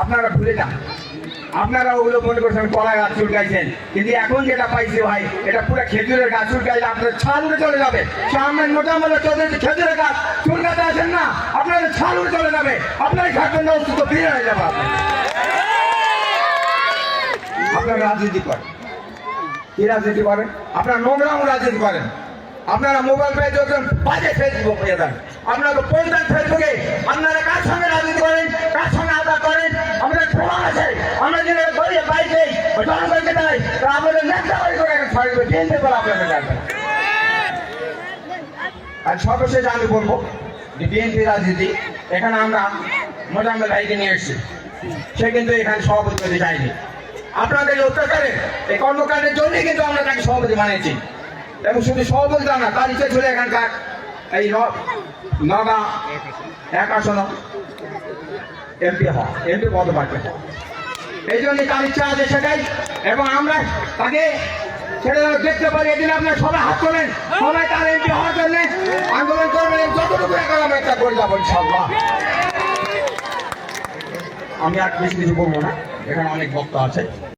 আপনারা ভুলে যান। আপনারা ওগুলো মনে করছেন কলা গাছ চুলকাইছেন। কিন্তু এখন যেটা পাইছি ভাই, এটা পুরো খেজুরের গাছ চুলকাইলে আপনার ছাল উড়ে চলে যাবে। সামনে মোটামুটি চলে খেজুরের গাছ চুলকাতে আছেন না, আপনাদের ছাল উড়ে চলে যাবে। আপনার খাদ্য অস্তিত্ব ফিরে হয়ে যাবে আপনার। আপনারা রাজনীতি করেন। কি রাজনীতি করেন? আপনারা নোংরাম রাজনীতি করেন। আপনারা মোবাইল পেয়ে যখন বাজে ফেসবুক পেয়ে দেন আপনারা পৌঁছান ফেসবুকে বাইকে জনগণকে দেয় তা আমাদের নেতা বাড়ি করে একটা ছয় দেবে বিএনপি করে আপনাদের কাছে আর সর্বশেষ আমি বলব যে বিএনপি রাজনীতি, এখানে আমরা মোজাম্মেল ভাইকে নিয়ে এসেছি। সে কিন্তু এখানে সভাপতি হতে চায়নি। আপনাদের অত্যাচারে, এই কর্মকাণ্ডের জন্যই কিন্তু আমরা তাকে সভাপতি বানিয়েছি। এবং শুধু সভাপতি না, তার ইচ্ছে ছিল এখানকার এই নগা এক আসন এমপি হওয়া, এমপি পদ পাচ্ছে এই জন্য তার ইচ্ছা আছে সেটাই। এবং আমরা তাকে সেটা যেন দেখতে পারি। এদিন আপনার সবাই হাত তোলেন। সবাই তার এমপি হওয়ার আন্দোলন করবেন। যতটুকু এখন একটা করে যাব আমি আর বেশি কিছু বলব না। এখানে অনেক বক্তা আছে।